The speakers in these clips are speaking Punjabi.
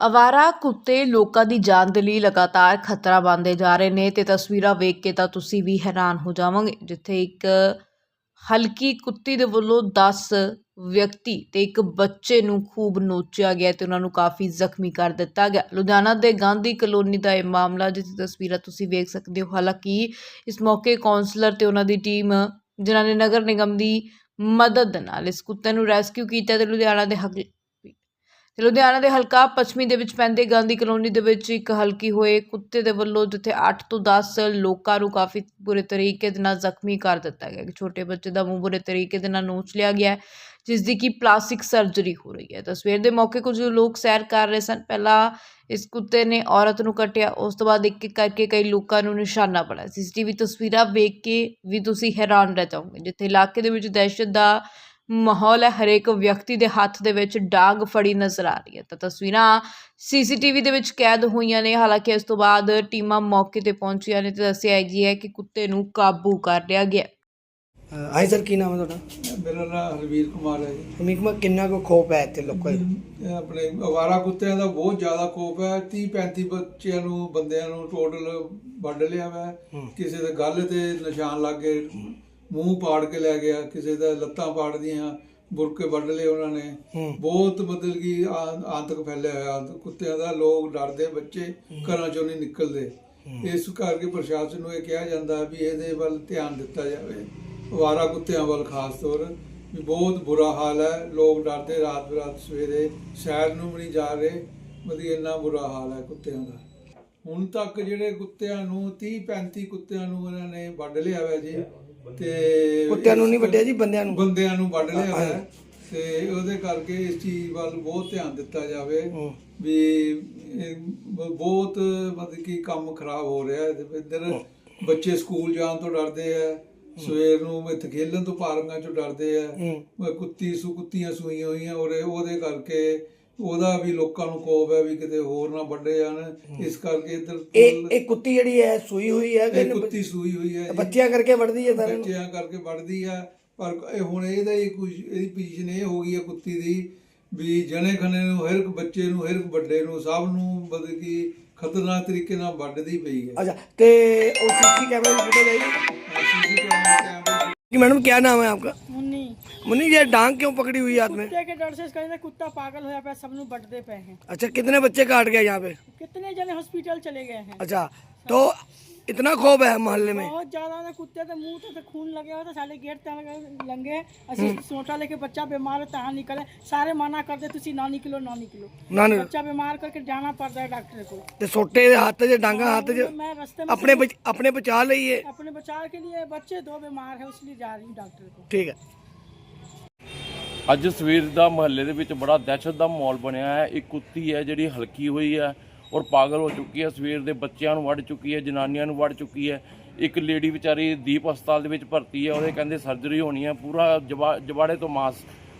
ਅਵਾਰਾ ਕੁੱਤੇ ਲੋਕਾਂ ਦੀ ਜਾਨ ਦੇ ਲਈ ਲਗਾਤਾਰ ਖਤਰਾ ਬਣਦੇ ਜਾ ਰਹੇ ਨੇ ਤੇ ਤਸਵੀਰਾਂ ਵੇਖ ਕੇ ਤਾਂ ਤੁਸੀਂ ਵੀ ਹੈਰਾਨ ਹੋ ਜਾਵੋਗੇ, ਜਿੱਥੇ ਇੱਕ ਹਲਕੀ ਕੁੱਤੀ ਦੇ ਵੱਲੋਂ 10 ਵਿਅਕਤੀ ਤੇ ਇੱਕ ਬੱਚੇ ਨੂੰ ਖੂਬ ਨੋਚਿਆ ਗਿਆ ਤੇ ਉਹਨਾਂ ਨੂੰ ਕਾਫੀ ਜ਼ਖਮੀ ਕਰ ਦਿੱਤਾ ਗਿਆ। ਲੁਧਿਆਣਾ ਦੇ ਗਾਂਧੀ ਕਲੋਨੀ ਦਾ ਇਹ ਮਾਮਲਾ ਜਿਸ ਤਸਵੀਰਾਂ ਤੁਸੀਂ ਵੇਖ ਸਕਦੇ ਹੋ। ਹਾਲਾਂਕਿ ਇਸ ਮੌਕੇ ਕਾਉਂਸਲਰ ਤੇ ਉਹਨਾਂ ਦੀ ਟੀਮ, ਜਿਨ੍ਹਾਂ ਨੇ ਨਗਰ ਨਿਗਮ ਦੀ ਮਦਦ ਦੇ ਨਾਲ ਇਸ ਕੁੱਤੇ ਨੂੰ ਰੈਸਕਿਊ ਕੀਤਾ ਤੇ ਲੁਧਿਆਣਾ ਦੇ ਹਕ ਤੇ ਲੁਧਿਆਣਾ ਦੇ ਹਲਕਾ ਪੱਛਮੀ ਦੇ ਵਿੱਚ ਪੈਂਦੇ ਗਾਂਧੀ ਕਲੋਨੀ ਦੇ ਵਿੱਚ ਇੱਕ ਹਲਕੀ ਹੋਏ ਕੁੱਤੇ ਦੇ ਵੱਲੋਂ ਜਿੱਥੇ 8 ਤੋਂ 10 ਲੋਕਾਂ ਨੂੰ ਕਾਫੀ ਬੁਰੇ ਤਰੀਕੇ ਦੇ ਨਾਲ ਜ਼ਖਮੀ ਕਰ ਦਿੱਤਾ ਗਿਆ। ਇੱਕ ਛੋਟੇ ਬੱਚੇ ਦਾ ਮੂੰਹ ਬੁਰੇ ਤਰੀਕੇ ਦੇ ਨਾਲ ਨੋਚ ਲਿਆ ਗਿਆ ਹੈ, ਜਿਸ ਦੀ ਕਿ ਪਲਾਸਟਿਕ ਸਰਜਰੀ ਹੋ ਰਹੀ ਹੈ। ਤਸਵੀਰ ਦੇ ਮੌਕੇ ਕੁਝ ਲੋਕ ਸੈਰ ਕਰ ਰਹੇ ਸਨ। ਪਹਿਲਾਂ ਇਸ ਕੁੱਤੇ ਨੇ ਔਰਤ ਨੂੰ ਕੱਟਿਆ ਉਸ ਤੋਂ ਬਾਅਦ ਇੱਕ ਇੱਕ ਕਰਕੇ ਕਈ ਲੋਕਾਂ ਨੂੰ ਨਿਸ਼ਾਨਾ ਬਣਾਇਆ। ਸੀਸੀਟੀਵੀ ਤਸਵੀਰਾਂ ਵੇਖ ਕੇ ਵੀ ਤੁਸੀਂ ਹੈਰਾਨ ਰਹਿ ਜਾਓਗੇ ਜਿੱਥੇ ਇਲਾਕੇ ਦੇ ਵਿੱਚ ਦਹਿਸ਼ਤ ਦਾ ਮਾਹੌਲ ਹੈ ਹਰੇਕ ਵਿਅਕਤੀ ਦੇ ਹੱਥ ਦੇ ਵਿੱਚ ਡਾਂਗ ਫੜੀ ਨਜ਼ਰ ਆ ਰਹੀ ਹੈ। ਤਾਂ ਤਸਵੀਰਾਂ ਸੀਸੀਟੀਵੀ ਦੇ ਵਿੱਚ ਕੈਦ ਹੋਈਆਂ ਨੇ। ਹਾਲਾਂਕਿ ਇਸ ਤੋਂ ਬਾਅਦ ਟੀਮਾਂ ਮੌਕੇ ਤੇ ਪਹੁੰਚੀਆਂ ਨੇ ਤੇ ਦੱਸਿਆ ਗਿਆ ਹੈ ਕਿ ਕੁੱਤੇ ਨੂੰ ਕਾਬੂ ਕਰ ਲਿਆ ਗਿਆ। ਹਾਂਜੀ ਸਰ ਕੀ ਨਾਮ ਹੈ ਤੁਹਾਡਾ? ਮੇਰਾ ਨਾਮ ਹਰਵੀਰ ਕੁਮਾਰ ਹੈ ਜੀ। ਹਮੀਕਮਾ ਕਿੰਨਾ ਕੋ ਖੋਪ ਹੈ ਇੱਥੇ ਲੋਕਾਂ ਦਾ? ਇਹ ਆਪਣੇ ਅਵਾਰਾ ਕੁੱਤਿਆਂ ਦਾ ਬਹੁਤ ਜ਼ਿਆਦਾ ਖੋਫ ਹੈ। 30 35 ਬੱਚਿਆਂ ਨੂੰ ਬੰਦਿਆਂ ਨੂੰ ਟੋਟਲ ਵੱਢ ਲਿਆ ਵਾ। ਕਿਸੇ ਦੇ ਗੱਲ ਤੇ ਨਿਸ਼ਾਨ ਲੱਗ ਗਏ। ਮੂੰਹ ਪਾੜ ਕੇ ਲੈ ਗਿਆ ਕਿਸੇ ਦਾ ਲੱਤਾਂ ਪਾੜ ਦੀਆਂ ਬੁਰਕੇ ਵੱਢ ਲਏ ਉਹਨਾਂ ਨੇ। ਬਹੁਤ ਮਤਲਬ ਕਿ ਆਤੰਕ ਫੈਲਿਆ ਹੋਇਆ ਕੁੱਤਿਆਂ ਦਾ ਲੋਕ ਡਰਦੇ ਬੱਚੇ ਘਰਾਂ ਚੋਂ ਨਹੀਂ ਨਿਕਲਦੇ। ਇਸ ਕਰਕੇ ਪ੍ਰਸ਼ਾਸਨ ਨੂੰ ਇਹ ਕਿਹਾ ਜਾਂਦਾ ਵੀ ਇਹਦੇ ਵੱਲ ਧਿਆਨ ਦਿੱਤਾ ਜਾਵੇ। ਅਵਾਰਾ ਕੁੱਤਿਆਂ ਵੱਲ ਖਾਸ ਤੌਰ ਵੀ ਬਹੁਤ ਬੁਰਾ ਹਾਲ ਹੈ ਲੋਕ ਡਰਦੇ ਰਾਤ ਬਰਾਤ ਸਵੇਰੇ ਸ਼ਹਿਰ ਨੂੰ ਵੀ ਨਹੀਂ ਜਾ ਰਹੇ ਮਤਲਬ ਇੰਨਾ ਬੁਰਾ ਹਾਲ ਹੈ ਕੁੱਤਿਆਂ ਦਾ। ਹੁਣ ਤੱਕ ਜਿਹੜੇ ਕੁੱਤਿਆਂ ਨੂੰ 30 35 ਕੁੱਤਿਆਂ ਨੂੰ ਇਹਨਾਂ ਨੇ ਵੱਢ ਲਿਆ ਹੋਇਆ ਜੀ ਤੇ ਕੁੱਤਿਆਂ ਨੂੰ ਨਹੀਂ ਵੱਢਿਆ ਜੀ, ਬੰਦਿਆਂ ਨੂੰ। ਬੰਦਿਆਂ ਨੂੰ ਵੱਢ ਲਿਆ ਹੋਇਆ। ਹੈ ਤੇ ਉਹਦੇ ਕਰਕੇ ਇਸ ਚੀਜ਼ ਵੱਲ ਬਹੁਤ ਧਿਆਨ ਦਿੱਤਾ ਜਾਵੇ। ਹੂੰ। ਵੀ ਇਹ ਬ- ਬਹੁਤ ਮਤਲਬ ਕਿ ਕੰਮ ਖਰਾਬ ਹੋ ਰਿਹਾ ਹੈ। ਤੇ ਇੱਧਰ ਬੱਚੇ ਸਕੂਲ ਜਾਣ ਤੋਂ ਡਰਦੇ ਆ। ਸਵੇਰ ਨੂੰ ਇੱਥੇ ਖੇਲਣ ਤੋਂ ਪਾਰਕਾਂ ਚੋਂ ਡਰਦੇ ਆ। ਹੂੰ। ਕੁੱਤੀ ਸੁ ਕੁੱਤੀਆਂ ਸੂਈਆਂ ਹੋਈਆਂ। ਔਰ ਇਹ- ਉਹਦੇ ਕਰਕੇ ਉਹਦਾ ਵੀ ਲੋਕਾਂ ਨੂੰ ਕੋਪ ਹੈ ਵੀ ਕਿਤੇ ਹੋਰ ਨਾ ਵੱਡੇ ਜਾਣ। ਇਸ ਕਰਕੇ ਇੱਧਰ ਇਹ ਕੁੱਤੀ ਜਿਹੜੀ ਹੈ ਸੂਈ ਹੋਈ ਹੈ ਕਿ ਕੁੱਤੀ ਸੂਈ ਹੋਈ ਹੈ ਬੱਚਿਆਂ ਕਰਕੇ ਵੱਢਦੀ ਹੈ ਸਾਰਿਆਂ ਬੱਚਿਆਂ ਕਰਕੇ ਵੱਢਦੀ ਆ ਪਰ ਹੁਣ ਇਹਦਾ ਹੀ ਕੁਝ ਇਹਦੀ ਪੋਜੀਸ਼ਨ ਇਹ ਹੋ ਗਈ ਹੈ ਕੁੱਤੀ ਦੀ ਵੀ ਜਣੇ ਖਣੇ ਨੂੰ ਹਰ ਇੱਕ ਬੱਚੇ ਨੂੰ ਹਰ ਇੱਕ ਵੱਡੇ ਨੂੰ ਸਭ ਨੂੰ ਬਦ ਕੀ ਖਤਰਨਾਕ ਤਰੀਕੇ ਨਾਲ ਵੱਢਦੀ ਪਈ ਹੈ। ਅੱਛਾ ਤੇ ਉਹ ਸੀਸੀ ਕੈਮਰੇ ਦੀ ਫੁਟੇਜ ਆਈ? ਸੀਸੀ कि मैडम क्या नाम है आपका मुन्नी मुन्नी ये डांग क्यों पकड़ी हुई है हाथ में कुत्ते के डर से कहते कुत्ता पागल होया पे सब नु बटदे पे हैं अच्छा कितने बच्चे काट गए यहाँ पे कितने जने हॉस्पिटल चले गए हैं अच्छा तो इतना खौफ है मोहल्ले में बहुत ज्यादा ना कुत्ते ते मुंह ते खून लगे हुए थे साले गेट ते लंगे ਅਸੀਂ ਸੋਟਾ ਲੈ ਕੇ ਬੱਚਾ ਬਿਮਾਰ ਹੈ ਤਾਂ ਨਿਕਲੇ ਸਾਰੇ ਮਨਾ ਕਰਦੇ ਤੁਸੀਂ ਨਾ ਨਿਕਲੋ ਨਾ ਨਿਕਲੋ ना ना बच्चा बीमार करके जाना पड़ता है डॉक्टर को ते सोटे दे हाथ च डांगा हाथ च मैं रास्ते में अपने बच, अपने बचा लिए अपने बचाव के लिए बच्चे दो बीमार है इसलिए जा रही हूँ डॉक्टर को ठीक है ਅੱਜ ਸਵੇਰ ਦਾ ਮਹੱਲੇ ਦੇ ਵਿੱਚ ਬੜਾ ਦਹਿਸ਼ਤ ਦਾ ਮਾਹੌਲ ਬਣਿਆ ਹੈ ਇੱਕ ਕੁੱਤੀ ਹੈ ਜਿਹੜੀ ਹਲਕੀ ਹੋਈ ਹੈ ਔਰ ਪਾਗਲ ਹੋ ਚੁੱਕੀ ਹੈ, ਸਵੇਰ ਦੇ ਬੱਚਿਆਂ ਨੂੰ ਵੱਢ ਚੁੱਕੀ ਹੈ, ਜਨਾਨੀਆਂ ਨੂੰ ਵੱਢ ਚੁੱਕੀ ਹੈ। ਇੱਕ ਲੇਡੀ ਵਿਚਾਰੀ ਦੀਪ ਹਸਪਤਾਲ ਦੇ ਵਿੱਚ ਭਰਤੀ ਹੈ, ਉਹਦੇ ਕਹਿੰਦੇ ਸਰਜਰੀ ਹੋਣੀ ਹੈ, ਪੂਰਾ ਜਵਾ- ਜਵਾੜੇ ਤੋਂ ਮਾਸ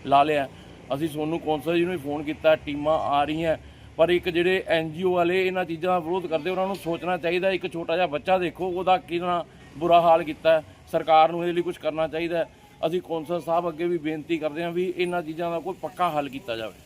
ਲਾ ਲਿਆ ਅਸੀਂ ਸੋਨੂੰ ਕੌਂਸਲ ਜੀ ਨੂੰ ਵੀ ਫੋਨ ਕੀਤਾ, ਟੀਮਾਂ ਆ ਰਹੀਆਂ ਪਰ ਇੱਕ ਜਿਹੜੇ ਐਨਜੀਓ ਵਾਲੇ ਇਹਨਾਂ ਚੀਜ਼ਾਂ ਦਾ ਵਿਰੋਧ ਕਰਦੇ, ਉਹਨਾਂ ਨੂੰ ਸੋਚਣਾ ਚਾਹੀਦਾ, ਇੱਕ ਛੋਟਾ ਜਿਹਾ ਬੱਚਾ ਦੇਖੋ, ਉਹਦਾ ਕਿੰਨਾ ਬੁਰਾ ਹਾਲ ਕੀਤਾ ਸਰਕਾਰ ਨੂੰ ਇਹਦੇ ਲਈ ਕੁਝ ਕਰਨਾ ਚਾਹੀਦਾ ਅਸੀਂ ਕੌਂਸਲ ਸਾਹਿਬ ਅੱਗੇ ਵੀ ਬੇਨਤੀ ਕਰਦੇ ਹਾਂ ਵੀ ਇਹਨਾਂ ਚੀਜ਼ਾਂ ਦਾ ਕੋਈ ਪੱਕਾ ਹੱਲ ਕੀਤਾ ਜਾਵੇ।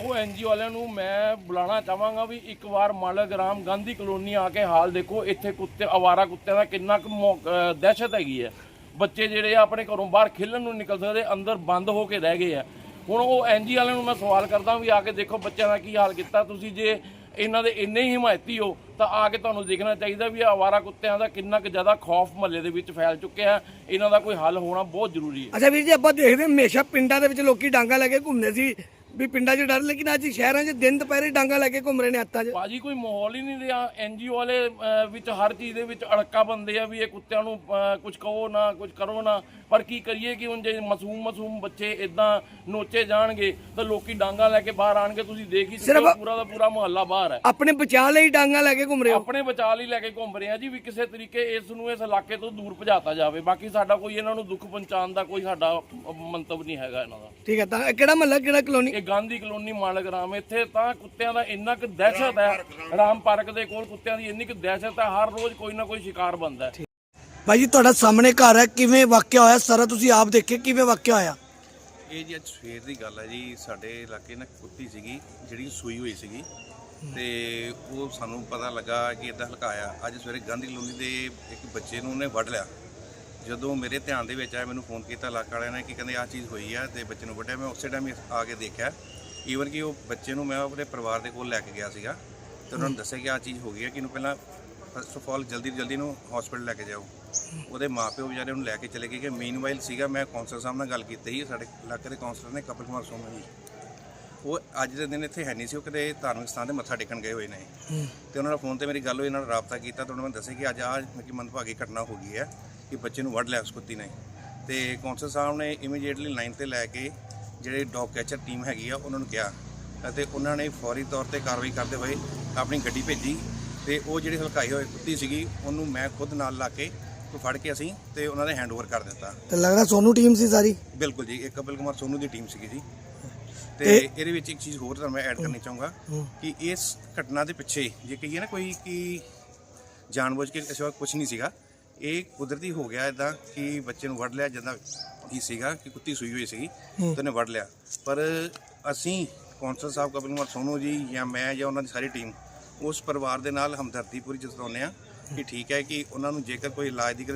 ਉਹ ਐਨਜੀਓ ਵਾਲਿਆਂ ਨੂੰ ਮੈਂ ਬੁਲਾਉਣਾ ਚਾਹਾਂਗਾ ਵੀ ਇੱਕ ਵਾਰ ਮਾਲਕ ਰਾਮ ਗਾਂਧੀ ਕਲੋਨੀ ਆ ਕੇ ਹਾਲ ਦੇਖੋ, ਇੱਥੇ ਕੁੱਤੇ ਆਵਾਰਾ ਕੁੱਤਿਆਂ ਦਾ ਕਿੰਨਾ ਕੁ ਦਹਿਸ਼ਤ ਹੈਗੀ ਹੈ। ਬੱਚੇ ਜਿਹੜੇ ਆ ਆਪਣੇ ਘਰੋਂ ਬਾਹਰ ਖੇਲਣ ਨੂੰ ਨਿਕਲ ਸਕਦੇ, ਅੰਦਰ ਬੰਦ ਹੋ ਕੇ ਰਹਿ ਗਏ ਆ। ਹੁਣ ਉਹ ਐਨਜੀ ਵਾਲਿਆਂ ਨੂੰ ਮੈਂ ਸਵਾਲ ਕਰਦਾ ਵੀ ਆ ਕੇ ਦੇਖੋ ਬੱਚਿਆਂ ਦਾ ਕੀ ਹਾਲ ਕੀਤਾ। ਤੁਸੀਂ ਜੇ ਇਹਨਾਂ ਦੇ ਇੰਨੇ ਹੀ ਹਮਾਇਤੀ ਹੋ, ਤਾਂ ਆ ਕੇ ਤੁਹਾਨੂੰ ਦੇਖਣਾ ਚਾਹੀਦਾ ਵੀ ਆਵਾਰਾ ਕੁੱਤਿਆਂ ਦਾ ਕਿੰਨਾ ਕੁ ਜ਼ਿਆਦਾ ਖੌਫ ਮਹੱਲੇ ਦੇ ਵਿੱਚ ਫੈਲ ਚੁੱਕਿਆ ਇਹਨਾਂ ਦਾ ਕੋਈ ਹੱਲ ਹੋਣਾ ਬਹੁਤ ਜ਼ਰੂਰੀ ਹੈ। ਅੱਛਾ ਵੀਰ ਜੀ, ਆਪਾਂ ਦੇਖਦੇ ਹਮੇਸ਼ਾ ਪਿੰਡਾਂ ਦੇ ਵਿੱਚ ਲੋਕੀ ਡਾਂਗਾ ਲੈ ਕੇ ਘੁੰਮਦੇ ਸੀ। ਵੀ ਪਿੰਡਾਂ 'ਚ ਡਰ ਲੇਕਿਨ ਅੱਜ ਸ਼ਹਿਰਾਂ 'ਚ ਦਿਨ ਦੁਪਹਿਰੇ ਡਾਂਗਾ ਲੈ ਕੇ ਘੁੰਮ ਰਹੇ ਨੇ ਹੱਥਾਂ 'ਚ। ਬਾਜੀ ਕੋਈ ਮਾਹੌਲ ਹੀ ਨਹੀਂ ਰਿਹਾ। ਐਨਜੀਓ ਵਾਲੇ ਅਹ, ਵਿੱਚ ਹਰ ਚੀਜ਼ ਦੇ ਵਿੱਚ ਅੜਕਾ ਬੰਦੇ ਆ ਵੀ ਇਹ ਕੁੱਤਿਆਂ ਨੂੰ ਕੁਝ ਕਹੋ ਨਾ ਕੁਝ ਕਰੋ ਨਾ। ਪਰ ਕੀ ਕਰੀਏ ਕਿ ਹੁਣ ਜੇ ਮਾਸੂਮ ਮਾਸੂਮ ਬੱਚੇ ਇਦਾਂ ਨੋਚੇ ਜਾਣਗੇ ਤਾਂ ਲੋਕੀ ਡਾਂਗਾ ਲੈ ਕੇ ਬਾਹਰ ਆਣਗੇ ਤੁਸੀਂ ਦੇਖ ਹੀ ਸਕਦੇ ਹੋ ਸਿਰਫ- ਪੂਰਾ ਦਾ ਪੂਰਾ ਮੁਹੱਲਾ ਬਾਹਰ ਹੈ। ਆਪਣੇ ਬਚਾਅ ਲਈ ਡਾਂਗਾ ਲੈ ਕੇ ਘੁੰਮ ਰਹੇ ਹੋ? ਆਪਣੇ ਬਚਾਅ ਲਈ ਲੈ ਕੇ ਘੁੰਮ ਰਹੇ ਆ ਜੀ। ਵੀ ਕਿਸੇ ਤਰੀਕੇ ਇਸ ਨੂੰ ਇਸ ਇਲਾਕੇ ਤੋਂ ਦੂਰ ਭਜਾਤਾ ਜਾਵੇ। ਬਾਕੀ ਸਾਡਾ ਕੋਈ ਇਹਨਾਂ ਨੂੰ ਦੁੱਖ ਪਹੁੰਚਾਉਣ ਦਾ ਕੋਈ ਸਾਡਾ ਅਹ, ਮੰਤਵ ਨਹੀਂ ਹੈਗਾ ਇਹਨਾਂ ਦਾ। ਠੀਕ ਹੈ ਤਾਂ ਇਹ ਕਿਹੜਾ ਮਹੱਲਾ ਕਿਹੜਾ ਕਲੋਨੀ? ਇਹ ਗਾਂਧੀ ਕਲੋਨੀ ਮਾਲਗਰਾਮ ਇੱਥੇ ਤਾਂ ਕੁੱਤਿਆਂ ਦਾ ਇੰਨਾ ਕੁ ਦਹਿਸ਼ਤ ਹੈ ਰਾਮ ਪਾਰਕ ਦੇ। ਕੋਲ ਕੁੱਤਿਆਂ ਦੀ ਇੰਨੀ ਕੁ ਦਹਿਸ਼ਤ ਹੈ ਹਰ ਰੋਜ਼ ਕੋਈ ਨਾ ਕੋਈ ਸ਼ਿਕਾਰ ਬਣਦਾ ਹੈ। ਭਾਈ ਜੀ ਤੁਹਾਡਾ ਸਾਹਮਣੇ ਘਰ ਹੈ ਕਿਵੇਂ ਵਾਕਿਆ ਹੋਇਆ? ਸਾਰਾ ਤੁਸੀਂ ਆਪ ਦੇਖੇ ਕਿਵੇਂ ਵਾਕਿਆ ਹੋਇਆ? ਇਹ ਜੀ ਅੱਜ ਸਵੇਰ ਦੀ ਗੱਲ ਹੈ ਜੀ ਸਾਡੇ ਇਲਾਕੇ ਨਾਲ ਕੁੱਤੀ ਸੀਗੀ ਜਿਹੜੀ ਸੂਈ ਹੋਈ ਸੀਗੀ। ਤੇ ਉਹ ਸਾਨੂੰ ਪਤਾ ਲੱਗਾ ਕਿ ਇਦਾਂ ਹਲਕਾਇਆ। ਅੱਜ ਸਵੇਰੇ ਗਾਂਧੀ ਕਲੋਨੀ ਦੇ ਇੱਕ ਬੱਚੇ ਨੂੰ ਉਹਨੇ ਵੱਢ ਲਿਆ। ਜਦੋਂ ਮੇਰੇ ਧਿਆਨ ਦੇ ਵਿੱਚ ਆਇਆ ਮੈਨੂੰ ਫੋਨ ਕੀਤਾ ਇਲਾਕਾ ਵਾਲਿਆਂ ਨੇ ਕਿ ਕਹਿੰਦੇ ਆਹ ਚੀਜ਼ ਹੋਈ ਆ ਤੇ ਬੱਚੇ ਨੂੰ ਵੱਢਿਆ। ਮੈਂ ਉਸੇ ਟਾਈਮ ਹੀ ਆ ਕੇ ਦੇਖਿਆ। ਈਵਨ ਕਿ ਉਹ ਬੱਚੇ ਨੂੰ ਮੈਂ ਆਪਣੇ ਪਰਿਵਾਰ ਦੇ ਕੋਲ ਲੈ ਕੇ ਗਿਆ ਸੀਗਾ ਤੇ ਉਹਨਾਂ ਨੂੰ ਦੱਸਿਆ ਕਿ ਆਹ ਚੀਜ਼ ਹੋ ਗਈ ਹੈ ਕਿ ਇਹਨੂੰ ਪਹਿਲਾਂ ਫਸਟ ਆਫ ਆਲ ਜਲਦੀ ਤੋਂ ਜਲਦੀ ਨੂੰ ਹਸਪੀਟਲ ਲੈ ਕੇ ਜਾਓ। ਉਹਦੇ ਮਾਪਿਓ ਵਿਚਾਰੇ ਉਹਨੂੰ ਲੈ ਕੇ ਚਲੇ ਗਏ ਕਿ ਮੀਨਵਾਈਲ ਸੀਗਾ ਮੈਂ ਕੌਂਸਲਰ ਸਾਹਿਬ ਨਾਲ ਗੱਲ ਕੀਤੀ ਸੀ ਸਾਡੇ ਇਲਾਕੇ ਦੇ ਕੌਂਸਲਰ ਨੇ ਕਪਿਲ ਕੁਮਾਰ ਸੋਮਾ ਜੀ। ਉਹ ਅੱਜ ਦੇ ਦਿਨ ਇੱਥੇ ਹੈ ਨਹੀਂ ਸੀ ਉਹ ਕਿਤੇ ਧਾਰਮਿਕ ਸਥਾਨ ਤੇ ਮੱਥਾ ਟੇਕਣ ਗਏ ਹੋਏ ਨੇ। ਤੇ ਉਹਨਾਂ ਨਾਲ ਫੋਨ ਤੇ ਮੇਰੀ ਗੱਲ ਹੋਈ ਇਹਨਾਂ ਨਾਲ ਰਾਬਤਾ ਕੀਤਾ ਤੇ ਉਹਨਾਂ ਨੇ ਦੱਸਿਆ ਕਿ ਅੱਜ ਆਹ ਕਿ ਮੰਦਭਾਗੀ ਘਟਨਾ ਹੋ ਗਈ ਹੈ। ਕਿ ਬੱਚੇ ਨੂੰ ਵੱਢ ਲਿਆ ਉਸ ਕੁੱਤੀ ਨੇ। ਤੇ ਕੌਂਸਲ ਸਾਹਿਬ ਨੇ ਇਮੀਡੀਏਟਲੀ ਲਾਈਨ ਤੇ ਲੈ ਕੇ ਜਿਹੜੇ ਡੌਗ ਕੈਚਰ ਟੀਮ ਹੈਗੀ ਆ ਉਹਨਾਂ ਨੂੰ ਕਿਹਾ ਅਤੇ ਉਹਨਾਂ ਨੇ ਫੌਰੀ ਤੌਰ ਤੇ ਕਾਰਵਾਈ ਕਰਦੇ ਹੋਏ ਆਪਣੀ ਗੱਡੀ ਭੇਜੀ ਤੇ ਉਹ ਜਿਹੜੀ ਹਲਕਾਈ ਹੋਈ ਕੁੱਤੀ ਸੀਗੀ ਉਹਨੂੰ ਮੈਂ ਖੁਦ ਨਾਲ ਲਾ ਕੇ ਉਹ ਫੜ ਕੇ ਅਸੀਂ ਤੇ ਉਹਨਾਂ ਦੇ ਹੈਂਡਓਵਰ ਕਰ ਦਿੱਤਾ। ਤੇ ਲੱਗਦਾ ਸੋਨੂ ਟੀਮ ਸੀ ਸਾਰੀ? ਬਿਲਕੁਲ ਜੀ ਇਹ ਕਪਿਲ ਕੁਮਾਰ ਸੋਨੂ ਦੀ ਟੀਮ ਸੀਗੀ ਜੀ। ਤੇ ਤੇ- ਇਹਦੇ ਵਿੱਚ ਇੱਕ ਚੀਜ਼ ਹੋਰ ਤੁਹਾਨੂੰ ਮੈਂ ਐਡ ਕਰਨੀ ਚਾਹੂੰਗਾ ਕਿ ਇਸ ਘਟਨਾ ਦੇ ਪਿੱਛੇ ਜੇ ਕਹੀਏ ਨਾ ਕੋਈ ਕਿ ਜਾਣਬੁੱਝ ਕੇ ਇਸ ਵਾਰ ਕੁਝ ਨਹੀਂ ਸੀਗਾ ਇਹ ਕੁਦਰਤੀ ਹੋ ਗਿਆ ਇਦਾਂ ਕਿ ਬੱਚੇ ਨੂੰ ਵੱਢ ਲਿਆ ਜਾਂਦਾ ਹੀ ਸੀਗਾ ਕਿ ਕੁੱਤੀ ਸੂਈ ਹੋਈ ਸੀਗੀ ਤੇ ਉਹਨੇ ਵੱਢ ਲਿਆ। ਪਰ ਅਸੀਂ ਕੌਂਸਲ ਸਾਹਿਬ ਕਪਿਲ ਕੁਮਾਰ ਸੋਨੂ ਜੀ ਜਾਂ ਮੈਂ ਜਾਂ ਉਹਨਾਂ ਦੀ ਸਾਰੀ ਟੀਮ ਉਸ ਪਰਿਵਾਰ ਦੇ ਨਾਲ ਹਮਦਰਦੀ ਪੂਰੀ ਜਤਾਉਂਦੇ ਆ ਕਿ ਠੀਕ ਹੈ ਕਿ ਉਹਨਾਂ ਨੂੰ ਜੇਕਰ ਕੋਈ ਇਲਾਜ ਦੀ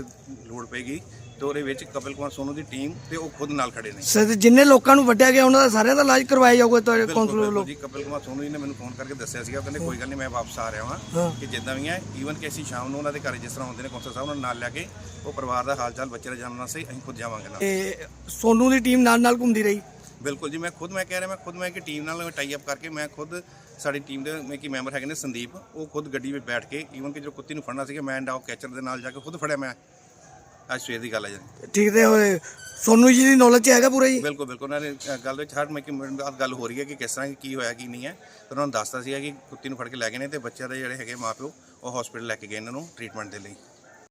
ਲੋੜ ਪਏਗੀ ਤੇ ਉਹਦੇ ਵਿੱਚ ਕਪਿਲ ਕੁਮਾਰ ਸੋਨੂ ਦੀ ਟੀਮ ਤੇ ਉਹ ਖੁਦ ਨਾਲ ਖੜੇ ਨੇ। ਸਰ ਜਿੰਨੇ ਲੋਕਾਂ ਨੂੰ ਵੱਢਿਆ ਗਿਆ ਉਹਨਾਂ ਦਾ ਸਾਰਿਆਂ ਦਾ ਇਲਾਜ ਕਰਵਾਇਆ ਜਾਊਗਾ ਤੁਹਾਡੇ ਬਿਲਕੁਲ ਕੌਂਸਲਰ ਵੱਲੋਂ? ਜੀ ਕਪਿਲ ਕੁਮਾਰ ਸੋਨੂ ਜੀ ਨੇ ਮੈਨੂੰ ਫੋਨ ਕਰਕੇ ਦੱਸਿਆ ਸੀਗਾ ਕਹਿੰਦੇ ਕੋਈ ਗੱਲ ਨਹੀਂ ਮੈਂ ਵਾਪਸ ਆ ਰਿਹਾ ਹਾਂ। ਕਿ ਜਿੱਦਾਂ ਵੀ ਹੈ ਈਵਨ ਕਿ ਅਸੀਂ ਸ਼ਾਮ ਨੂੰ ਉਹਨਾਂ ਦੇ ਘਰ ਜਿਸ ਤਰ੍ਹਾਂ ਹੁੰਦੇ ਨੇ ਕੌਂਸਲ ਸਾਹਿਬ ਉਹਨਾਂ ਨੂੰ ਨਾਲ ਲਿਆ ਕੇ ਉਹ ਪਰਿਵਾਰ ਦਾ ਹਾਲ ਚਾਲ ਬੱਚੇ ਦਾ ਜਾਣਨ ਵਾਸਤੇ ਅਸੀਂ ਖੁਦ ਜਾਵਾਂਗੇ ਨਾਲ। ਤੇ ਸੋਨੂ ਦੀ ਟੀਮ ਨਾਲ ਨਾਲ ਘੁੰਮਦੀ ਰਹੀ? ਬਿਲਕੁਲ ਜੀ ਮੈਂ ਖੁਦ ਮੈਂ ਕਹਿ ਰਿਹਾ ਮੈਂ ਖੁਦ ਮੈਂ ਕਿ ਟੀਮ ਨਾਲ ਟਾਈ ਅਪ ਕਰਕੇ ਮੈਂ ਖੁਦ ਸਾਡੀ ਟੀਮ ਦੇ ਮੈਂ ਕੀ ਮੈਂਬਰ ਹੈਗੇ ਨੇ ਸੰਦੀਪ ਉਹ ਖੁਦ ਗੱਡੀ ਵਿੱਚ ਬੈਠ ਕੇ ਈਵਨ ਕਿ ਜੋ ਕੁੱਤੀ ਨੂੰ ਫੜਨਾ ਸੀਗਾ ਮੈਂ ਡਾਗ ਕੈਚਰ ਦੇ ਨਾਲ ਜਾ ਕੇ ਖੁਦ ਫੜਿਆ ਮੈਂ। ਅੱਜ ਸਵੇਰ ਦੀ ਗੱਲ ਹੈ ਜੀ ਠੀਕ ਤੇ ਹੋਏ। ਸੋਨੂ ਜੀ ਦੀ ਨੌਲੇਜ ਹੈਗਾ ਪੂਰਾ ਜੀ? ਬਿਲਕੁਲ ਬਿਲਕੁਲ। ਉਹਨਾਂ ਨੇ ਅ, ਗੱਲ ਵਿੱਚ ਹਰ ਮੈਂ ਕਿ ਮਿੰਟ ਬਾਅਦ ਗੱਲ ਹੋ ਰਹੀ ਹੈ ਕਿ ਕਿਸ ਤਰ੍ਹਾਂ ਕੀ ਹੋਇਆ ਕੀ ਨਹੀਂ ਹੈ। ਤੇ ਉਹਨਾਂ ਨੂੰ ਦੱਸਤਾ ਸੀਗਾ ਕਿ ਕੁੱਤੀ ਨੂੰ ਫੜ ਕੇ ਲੈ ਗਏ ਨੇ ਤੇ ਬੱਚਿਆਂ ਦੇ ਜਿਹੜੇ ਹੈਗੇ ਮਾਪਿਓ ਉਹ ਹਸਪੀਟਲ ਲੈ ਕੇ ਗਏ ਇਹਨਾਂ ਨੂੰ ਟ੍ਰੀਟਮੈਂਟ ਦੇ ਲਈ।